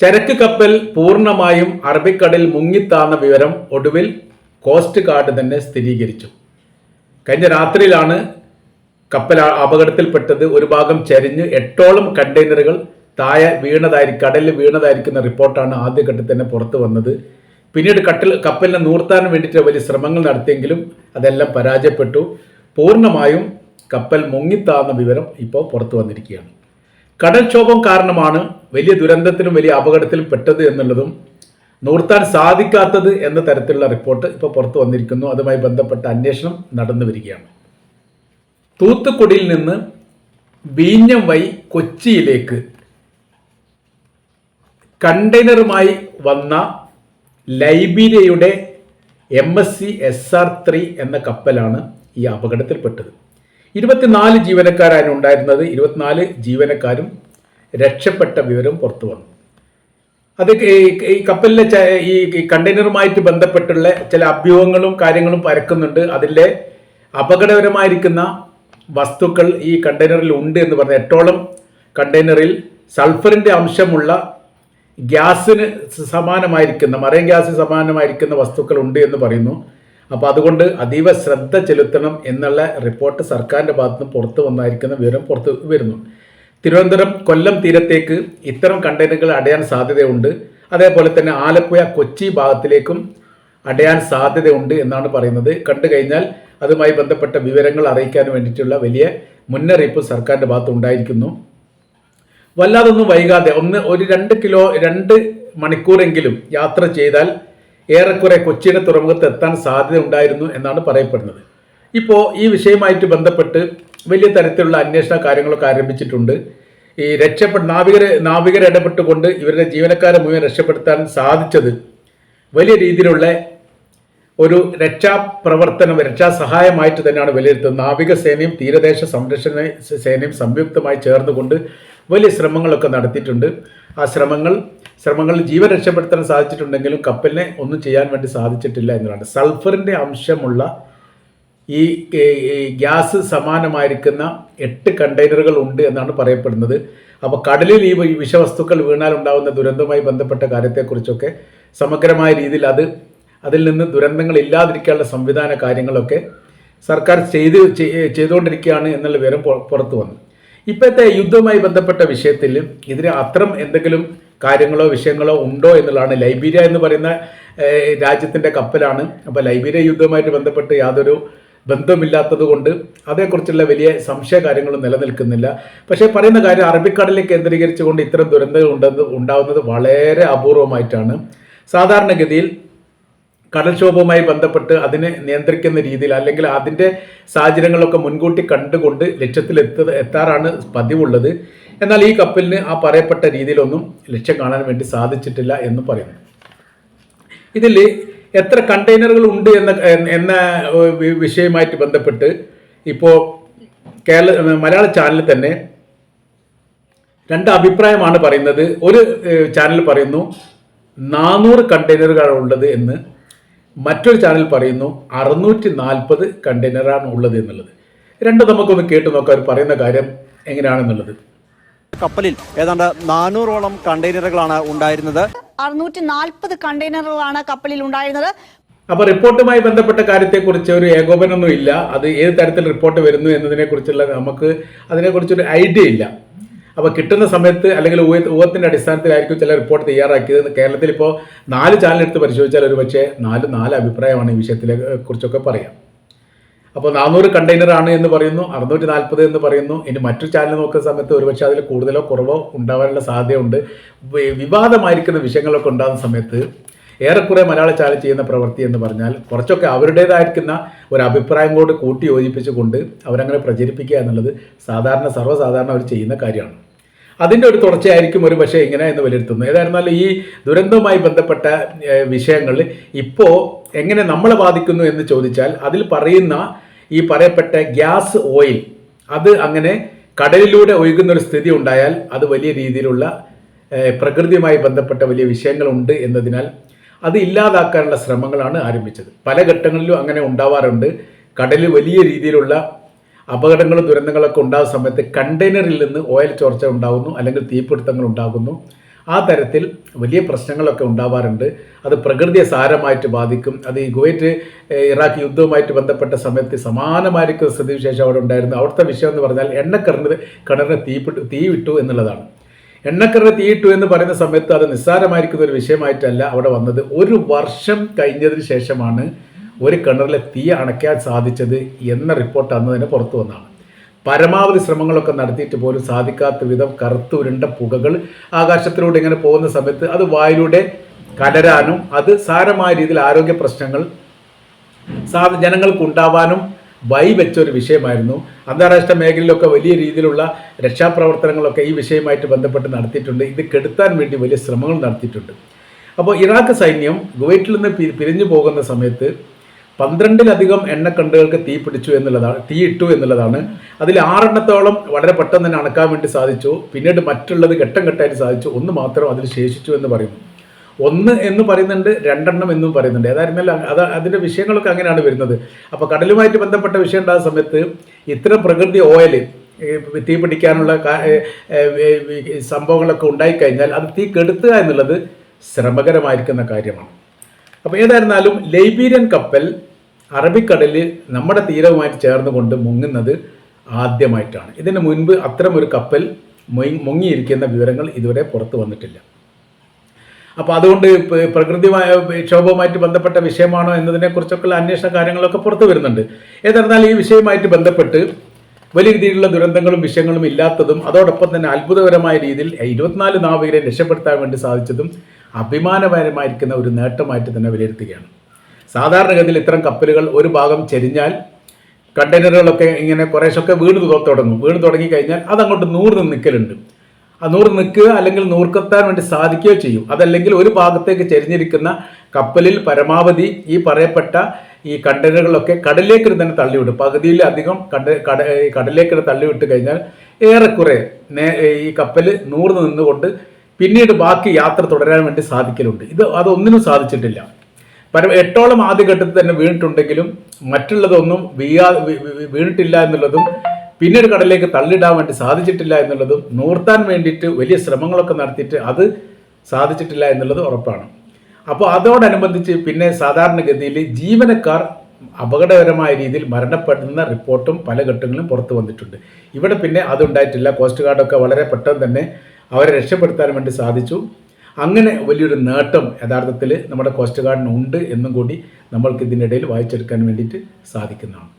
ചരക്ക് കപ്പൽ പൂർണമായും അറബിക്കടൽ മുങ്ങിത്താന്ന വിവരം ഒടുവിൽ കോസ്റ്റ് ഗാർഡ് തന്നെ സ്ഥിരീകരിച്ചു. കഴിഞ്ഞ രാത്രിയിലാണ് കപ്പൽ അപകടത്തിൽപ്പെട്ടത്. ഒരു ഭാഗം ചരിഞ്ഞ് എട്ടോളം കണ്ടെയ്നറുകൾ താഴെ വീണതായിരിക്കും കടലിൽ വീണതായിരിക്കുന്ന റിപ്പോർട്ടാണ് ആദ്യഘട്ടത്തിൽ തന്നെ പുറത്തു വന്നത്. പിന്നീട് കട്ടിൽ കപ്പലിനെ നൂർത്താൻ വേണ്ടിയിട്ട് വലിയ ശ്രമങ്ങൾ നടത്തിയെങ്കിലും അതെല്ലാം പരാജയപ്പെട്ടു. പൂർണമായും കപ്പൽ മുങ്ങിത്താന്ന വിവരം ഇപ്പോൾ പുറത്തു വന്നിരിക്കുകയാണ്. കടൽക്ഷോഭം കാരണമാണ് വലിയ ദുരന്തത്തിനും വലിയ അപകടത്തിലും പെട്ടത് എന്നുള്ളതും നൂർത്താൻ സാധിക്കാത്തത് എന്ന തരത്തിലുള്ള റിപ്പോർട്ട് ഇപ്പോൾ പുറത്തു വന്നിരിക്കുന്നു. അതുമായി ബന്ധപ്പെട്ട അന്വേഷണം നടന്നു വരികയാണ്. തൂത്തുക്കുടിയിൽ നിന്ന് ബീഞ്ഞം വൈ കൊച്ചിയിലേക്ക് കണ്ടെയ്നറുമായി വന്ന ലൈബീരിയയുടെ M S C S R three എന്ന കപ്പലാണ് ഈ അപകടത്തിൽപ്പെട്ടത്. ഇരുപത്തിനാല് ജീവനക്കാരാണ് ഉണ്ടായിരുന്നത്. ഇരുപത്തിനാല് ജീവനക്കാരും രക്ഷപ്പെട്ട വിവരം പുറത്തു വന്നു. അത് ഈ- കപ്പലിലെ ഈ കണ്ടെയ്നറുമായിട്ട് ബന്ധപ്പെട്ടുള്ള ചില അഭ്യൂഹങ്ങളും കാര്യങ്ങളും പരക്കുന്നുണ്ട്. അതിലെ അപകടകരമായിരിക്കുന്ന വസ്തുക്കൾ ഈ കണ്ടെയ്നറിൽ ഉണ്ട് എന്ന് പറഞ്ഞ എട്ടോളം കണ്ടെയ്നറിൽ സൾഫറിന്റെ അംശമുള്ള ഗ്യാസിന് സമാനമായിരിക്കുന്ന മറൈൻ ഗ്യാസിന് സമാനമായിരിക്കുന്ന വസ്തുക്കൾ ഉണ്ട് എന്ന് പറയുന്നു. അപ്പോൾ അതുകൊണ്ട് അതീവ ശ്രദ്ധ ചെലുത്തണം എന്നുള്ള റിപ്പോർട്ട് സർക്കാരിന്റെ ഭാഗത്തുനിന്ന് പുറത്തു വന്നായിരിക്കുന്ന വിവരം പുറത്ത് വരുന്നു. തിരുവനന്തപുരം കൊല്ലം തീരത്തേക്ക് ഇത്തരം കണ്ടെയ്നറുകൾ അടയാൻ സാധ്യതയുണ്ട്. അതേപോലെ തന്നെ ആലപ്പുഴ കൊച്ചി ഭാഗത്തിലേക്കും അടയാൻ സാധ്യതയുണ്ട് എന്നാണ് പറയുന്നത്. കണ്ടു കഴിഞ്ഞാൽ അതുമായി ബന്ധപ്പെട്ട വിവരങ്ങൾ അറിയിക്കാൻ വേണ്ടിയിട്ടുള്ള വലിയ മുന്നറിയിപ്പ് സർക്കാരിന്റെ ഭാഗത്ത് ഉണ്ടായിരിക്കുന്നു. വല്ലാതൊന്നും വൈകാതെ ഒന്ന് ഒരു രണ്ട് കിലോ രണ്ട് മണിക്കൂറെങ്കിലും യാത്ര ചെയ്താൽ ഏറെക്കുറെ കൊച്ചിയുടെ തുറമുഖത്ത് എത്താൻ സാധ്യത ഉണ്ടായിരുന്നു എന്നാണ് പറയപ്പെടുന്നത്. ഇപ്പോൾ ഈ വിഷയമായിട്ട് ബന്ധപ്പെട്ട് വലിയ തരത്തിലുള്ള അന്വേഷണ കാര്യങ്ങളൊക്കെ ആരംഭിച്ചിട്ടുണ്ട്. ഈ രക്ഷപ്പെട്ട നാവികരെ നാവികരെ ഇടപെട്ടുകൊണ്ട് ഇവരുടെ ജീവനക്കാരെ മുഴുവൻ രക്ഷപ്പെടുത്താൻ സാധിച്ചത് വലിയ രീതിയിലുള്ള ഒരു രക്ഷാപ്രവർത്തനം രക്ഷാസഹായമായിട്ട് തന്നെയാണ് വിലയിരുത്തുന്നത്. നാവികസേനയും തീരദേശ സംരക്ഷണ സേനയും സംയുക്തമായി ചേർന്നുകൊണ്ട് വലിയ ശ്രമങ്ങളൊക്കെ നടത്തിയിട്ടുണ്ട്. ആ ശ്രമങ്ങൾ ശ്രമങ്ങളിൽ ജീവൻ രക്ഷപ്പെടുത്താൻ സാധിച്ചിട്ടുണ്ടെങ്കിലും കപ്പലിനെ ഒന്നും ചെയ്യാൻ വേണ്ടി സാധിച്ചിട്ടില്ല എന്നതാണ് സൾഫറിന്റെ അംശമുള്ള ഈ ഗ്യാസ് സമാനമായിരിക്കുന്ന എട്ട് കണ്ടെയ്നറുകൾ ഉണ്ട് എന്നാണ് പറയപ്പെടുന്നത്. അപ്പോൾ കടലിൽ ഈ വിഷവസ്തുക്കൾ വീണാൽ ഉണ്ടാകുന്ന ദുരന്തവുമായി ബന്ധപ്പെട്ട കാര്യത്തെക്കുറിച്ചൊക്കെ സമഗ്രമായ രീതിയിൽ അത് അതിൽ നിന്ന് ദുരന്തങ്ങൾ ഇല്ലാതിരിക്കാനുള്ള സംവിധാന കാര്യങ്ങളൊക്കെ സർക്കാർ ചെയ്ത് ചെയ്തുകൊണ്ടിരിക്കുകയാണ് എന്നുള്ള വിവരം പുറത്തു വന്നു. ഇപ്പോഴത്തെ യുദ്ധവുമായി ബന്ധപ്പെട്ട വിഷയത്തിൽ ഇതിന് അത്തരം എന്തെങ്കിലും കാര്യങ്ങളോ വിഷയങ്ങളോ ഉണ്ടോ എന്നുള്ളതാണ്. ലൈബീരിയ എന്ന് പറയുന്ന രാജ്യത്തിന്റെ കപ്പലാണ്. അപ്പോൾ ലൈബീരിയ യുദ്ധവുമായിട്ട് ബന്ധപ്പെട്ട് യാതൊരു ബന്ധമില്ലാത്തത് കൊണ്ട് അതേക്കുറിച്ചുള്ള വലിയ സംശയ കാര്യങ്ങളും നിലനിൽക്കുന്നില്ല. പക്ഷേ പറയുന്ന കാര്യം അറബിക്കടലിൽ കേന്ദ്രീകരിച്ചുകൊണ്ട് ഇത്തരം ദുരന്തങ്ങൾ ഉണ്ടെന്ന് ഉണ്ടാകുന്നത് വളരെ അപൂർവമായിട്ടാണ്. സാധാരണഗതിയിൽ കടൽക്ഷോഭവുമായി ബന്ധപ്പെട്ട് അതിനെ നിയന്ത്രിക്കുന്ന രീതിയിൽ അല്ലെങ്കിൽ അതിന്റെ സാഹചര്യങ്ങളൊക്കെ മുൻകൂട്ടി കണ്ടുകൊണ്ട് ലക്ഷ്യത്തിൽ എത്ത എത്താറാണ് പതിവുള്ളത്. എന്നാൽ ഈ കപ്പലിന് ആ പറയപ്പെട്ട രീതിയിലൊന്നും ലക്ഷ്യം കാണാൻ വേണ്ടി സാധിച്ചിട്ടില്ല എന്ന് പറയുന്നു. ഇതിൽ എത്ര കണ്ടെയ്നറുകൾ ഉണ്ട് എന്ന എന്ന ഏഹ്, വിഷയവുമായിട്ട് ബന്ധപ്പെട്ട് ഇപ്പോൾ കേരള മലയാള ചാനലിൽ തന്നെ രണ്ട് അഭിപ്രായമാണ് പറയുന്നത്. ഒരു ചാനൽ പറയുന്നു നാനൂറ് കണ്ടെയ്നറുകളാണ് ഉള്ളത് എന്ന്. മറ്റൊരു ചാനൽ പറയുന്നു അറുന്നൂറ്റി നാൽപ്പത് കണ്ടെയ്നറാണ് ഉള്ളത് എന്നുള്ളത്. രണ്ട് നമുക്കൊന്ന് കേട്ട് നോക്കാം അവർ പറയുന്ന കാര്യം എങ്ങനെയാണെന്നുള്ളത്. കപ്പലിൽ ഏതാണ്ട് നാനൂറോളം കണ്ടെയ്നറുകളാണ് ഉണ്ടായിരുന്നത്. അറുന്നൂറ്റി നാൽപ്പത് കണ്ടെയ്നറുകളാണ് കപ്പലിൽ ഉണ്ടായിരുന്നത്. അപ്പോൾ റിപ്പോർട്ടുമായി ബന്ധപ്പെട്ട കാര്യത്തെക്കുറിച്ച് ഒരു ഏകോപനമൊന്നും ഇല്ല അത് ഏത് തരത്തിൽ റിപ്പോർട്ട് വരുന്നു എന്നതിനെക്കുറിച്ചുള്ള നമുക്ക് അതിനെക്കുറിച്ചൊരു ഐഡിയ ഇല്ല. അപ്പോൾ കിട്ടുന്ന സമയത്ത് അല്ലെങ്കിൽ ഊഹ ഊഹത്തിന്റെ അടിസ്ഥാനത്തിലായിരിക്കും ചില റിപ്പോർട്ട് തയ്യാറാക്കിയത് കേരളത്തിൽ ഇപ്പോൾ നാല് ചാനൽ എടുത്ത് പരിശോധിച്ചാൽ ഒരു പക്ഷേ നാല് നാല് അഭിപ്രായമാണ് ഈ വിഷയത്തിലെ കുറിച്ചൊക്കെ പറയാം. അപ്പോൾ നാനൂറ് കണ്ടെയ്നറാണ് എന്ന് പറയുന്നു അറുന്നൂറ്റി നാൽപ്പത് എന്ന് പറയുന്നു. ഇനി മറ്റു ചാനൽ നോക്കുന്ന സമയത്ത് ഒരുപക്ഷെ അതിൽ കൂടുതലോ കുറവോ ഉണ്ടാവാനുള്ള സാധ്യതയുണ്ട്. വിവാദമായിരിക്കുന്ന വിഷയങ്ങളൊക്കെ ഉണ്ടാകുന്ന സമയത്ത് ഏറെക്കുറെ മലയാള ചാനൽ ചെയ്യുന്ന പ്രവൃത്തി എന്ന് പറഞ്ഞാൽ കുറച്ചൊക്കെ അവരുടേതായിരിക്കുന്ന ഒരു അഭിപ്രായം കൂടി കൂട്ടി യോജിപ്പിച്ചുകൊണ്ട് അവരങ്ങനെ പ്രചരിപ്പിക്കുക എന്നുള്ളത് സാധാരണ സർവസാധാരണ അവർ ചെയ്യുന്ന കാര്യമാണ്. അതിന്റെ ഒരു തുടർച്ചയായിരിക്കും ഒരു പക്ഷേ ഇങ്ങനെ എന്ന് വിലയിരുത്തുന്നു. ഏതായിരുന്നാലും ഈ ദുരന്തവുമായി ബന്ധപ്പെട്ട വിഷയങ്ങൾ ഇപ്പോൾ എങ്ങനെ നമ്മളെ ബാധിക്കുന്നു എന്ന് ചോദിച്ചാൽ അതിൽ പറയുന്ന ഈ പറയപ്പെട്ട ഗ്യാസ് ഓയിൽ അത് അങ്ങനെ കടലിലൂടെ ഒഴുകുന്ന ഒരു സ്ഥിതി ഉണ്ടായാൽ അത് വലിയ രീതിയിലുള്ള പ്രകൃതിയുമായി ബന്ധപ്പെട്ട വലിയ വിഷയങ്ങളുണ്ട് എന്നതിനാൽ അത് ഇല്ലാതാക്കാനുള്ള ശ്രമങ്ങളാണ് ആരംഭിച്ചത്. പല ഘട്ടങ്ങളിലും അങ്ങനെ ഉണ്ടാവാറുണ്ട്. കടലിൽ വലിയ രീതിയിലുള്ള അപകടങ്ങളും ദുരന്തങ്ങളൊക്കെ ഉണ്ടാകുന്ന സമയത്ത് കണ്ടെയ്നറിൽ നിന്ന് ഓയിൽ ചോർച്ച ഉണ്ടാകുന്നു അല്ലെങ്കിൽ തീപിടുത്തങ്ങൾ ഉണ്ടാകുന്നു. ആ തരത്തിൽ വലിയ പ്രശ്നങ്ങളൊക്കെ ഉണ്ടാവാറുണ്ട്. അത് പ്രകൃതിയെ സാരമായിട്ട് ബാധിക്കും. അത് ഈ കുവൈറ്റ് ഇറാഖ് യുദ്ധവുമായിട്ട് ബന്ധപ്പെട്ട സമയത്ത് സമാനമായിരിക്കും സ്ഥിതിവിശേഷം അവിടെ ഉണ്ടായിരുന്നു. അവിടുത്തെ വിഷയം എന്ന് പറഞ്ഞാൽ എണ്ണക്കിണറ് കിണറിന് തീ വിട്ടു എന്നുള്ളതാണ്. എണ്ണക്കിണർ തീയിട്ടു എന്ന് പറയുന്ന സമയത്ത് അത് നിസ്സാരമായിരിക്കുന്ന ഒരു വിഷയമായിട്ടല്ല അവിടെ വന്നത്. ഒരു വർഷം കഴിഞ്ഞതിന് ശേഷമാണ് ഒരു കിണറിലെ തീ അണയ്ക്കാൻ സാധിച്ചത് എന്ന റിപ്പോർട്ട് അന്ന് തന്നെ പുറത്തു വന്നതാണ്. പരമാവധി ശ്രമങ്ങളൊക്കെ നടത്തിയിട്ട് പോലും സാധിക്കാത്ത വിധം കറുത്തുരുണ്ട പുകകൾ ആകാശത്തിലൂടെ ഇങ്ങനെ പോകുന്ന സമയത്ത് അത് വായിലൂടെ കലരാനും അത് സാരമായ രീതിയിൽ ആരോഗ്യ പ്രശ്നങ്ങൾ ജനങ്ങൾക്ക് ഉണ്ടാവാനും വഴിവെച്ച ഒരു വിഷയമായിരുന്നു. അന്താരാഷ്ട്ര മേഖലയിലൊക്കെ വലിയ രീതിയിലുള്ള രക്ഷാപ്രവർത്തനങ്ങളൊക്കെ ഈ വിഷയമായിട്ട് ബന്ധപ്പെട്ട് നടത്തിയിട്ടുണ്ട്. ഇത് കെടുത്താൻ വേണ്ടി വലിയ ശ്രമങ്ങൾ നടത്തിയിട്ടുണ്ട്. അപ്പോൾ ഇറാഖ് സൈന്യം കുവൈറ്റിൽ നിന്ന് പിരിഞ്ഞു പോകുന്ന സമയത്ത് പന്ത്രണ്ടിലധികം എണ്ണക്കണ്ടുകൾക്ക് തീ പിടിച്ചു എന്നുള്ളതാണ് തീ ഇട്ടു എന്നുള്ളതാണ്. അതിൽ ആറെണ്ണത്തോളം വളരെ പെട്ടെന്ന് തന്നെ അണക്കാൻ വേണ്ടി സാധിച്ചു. പിന്നീട് മറ്റുള്ളത് ഘട്ടം ഘട്ടമായിട്ട് സാധിച്ചു. ഒന്ന് മാത്രം അതിൽ ശേഷിച്ചു എന്ന് പറയുന്നു. ഒന്ന് എന്ന് പറയുന്നുണ്ട് രണ്ടെണ്ണം എന്നും പറയുന്നുണ്ട്. ഏതായിരുന്നാലും അത് അതിന്റെ വിഷയങ്ങളൊക്കെ അങ്ങനെയാണ് വരുന്നത്. അപ്പോൾ കടലുമായിട്ട് ബന്ധപ്പെട്ട വിഷയം ഉണ്ടാകുന്ന സമയത്ത് ഇത്തരം പ്രകൃതി ഓയിൽ തീ പിടിക്കാനുള്ള സംഭവങ്ങളൊക്കെ ഉണ്ടായിക്കഴിഞ്ഞാൽ അത് തീ കെടുത്തുക എന്നുള്ളത് ശ്രമകരമായിരിക്കുന്ന കാര്യമാണ്. അപ്പോൾ ഏതായിരുന്നാലും ലൈബീരിയൻ കപ്പൽ അറബിക്കടലിൽ നമ്മുടെ തീരവുമായിട്ട് ചേർന്നുകൊണ്ട് മുങ്ങുന്നത് ആദ്യമായിട്ടാണ്. ഇതിന് മുൻപ് അത്തരം ഒരു കപ്പൽ മുങ്ങിയിരിക്കുന്ന വിവരങ്ങൾ ഇതുവരെ പുറത്തു വന്നിട്ടില്ല. അപ്പോൾ അതുകൊണ്ട് പ്രകൃതിമായ ക്ഷോഭവുമായിട്ട് ബന്ധപ്പെട്ട വിഷയമാണോ എന്നതിനെക്കുറിച്ചൊക്കെയുള്ള അന്വേഷണ കാര്യങ്ങളൊക്കെ പുറത്തു വരുന്നുണ്ട്. ഏതായിരുന്നാലും ഈ വിഷയവുമായിട്ട് ബന്ധപ്പെട്ട് വലിയ രീതിയിലുള്ള ദുരന്തങ്ങളും വിഷയങ്ങളും ഇല്ലാത്തതും അതോടൊപ്പം തന്നെ അത്ഭുതകരമായ രീതിയിൽ ഇരുപത്തിനാല് നാവികരെ രക്ഷപ്പെടുത്താൻ വേണ്ടി സാധിച്ചതും അഭിമാനകരമായിരിക്കുന്ന ഒരു നേട്ടമായിട്ട് തന്നെ വിലയിരുത്തുകയാണ്. സാധാരണഗതിയിൽ ഇത്തരം കപ്പലുകൾ ഒരു ഭാഗം ചെരിഞ്ഞാൽ കണ്ടെയ്നറുകളൊക്കെ ഇങ്ങനെ കുറേശൊക്കെ വീണ് തുടങ്ങും. വീണ് തുടങ്ങി കഴിഞ്ഞാൽ അതങ്ങോട്ട് നൂറ് നിൽക്കലുണ്ട് ആ നൂറ് നിൽക്കുക അല്ലെങ്കിൽ നൂർക്കെത്താൻ വേണ്ടി സാധിക്കുകയോ ചെയ്യും. അതല്ലെങ്കിൽ ഒരു ഭാഗത്തേക്ക് ചെരിഞ്ഞിരിക്കുന്ന കപ്പലിൽ പരമാവധി ഈ പറയപ്പെട്ട ഈ കണ്ടെയ്നറുകളൊക്കെ കടലിലേക്ക് തന്നെ തള്ളിവിടും. പകുതിയിലധികം കട കട ഈ കടലിലേക്ക് തള്ളിവിട്ട് കഴിഞ്ഞാൽ ഏറെക്കുറെ ഈ കപ്പൽ നൂറ് നിന്നുകൊണ്ട് പിന്നീട് ബാക്കി യാത്ര തുടരാൻ വേണ്ടി സാധിക്കലുണ്ട്. ഇത് അതൊന്നിനും സാധിച്ചിട്ടില്ല. പര എട്ടോളം ആദ്യഘട്ടത്തിൽ തന്നെ വീണിട്ടുണ്ടെങ്കിലും മറ്റുള്ളതൊന്നും വീഴാ വീ- വീ- വീണിട്ടില്ല എന്നുള്ളതും പിന്നീട് കടലിലേക്ക് തള്ളിടാൻ വേണ്ടി സാധിച്ചിട്ടില്ല എന്നുള്ളതും നൂർത്താൻ വേണ്ടിയിട്ട് വലിയ ശ്രമങ്ങളൊക്കെ നടത്തിയിട്ട് അത് സാധിച്ചിട്ടില്ല എന്നുള്ളത് ഉറപ്പാണ്. അപ്പോൾ അതോടനുബന്ധിച്ച് പിന്നെ സാധാരണഗതിയിൽ ജീവനക്കാർ അപകടകരമായ രീതിയിൽ മരണപ്പെടുന്ന റിപ്പോർട്ടും പല ഘട്ടങ്ങളിലും പുറത്തു വന്നിട്ടുണ്ട്. ഇവിടെ പിന്നെ അതുണ്ടായിട്ടില്ല. കോസ്റ്റ് ഗാർഡൊക്കെ വളരെ പെട്ടെന്ന് തന്നെ അവരെ രക്ഷപ്പെടുത്താൻ വേണ്ടി സാധിച്ചു. അങ്ങനെ വലിയൊരു നേട്ടം യഥാർത്ഥത്തിൽ നമ്മുടെ കോസ്റ്റ് ഗാർഡിന് ഉണ്ട് എന്നും കൂടി നമ്മൾക്ക് ഇതിനിടയിൽ വായിച്ചെടുക്കാൻ വേണ്ടിയിട്ട് സാധിക്കുന്നതാണ്.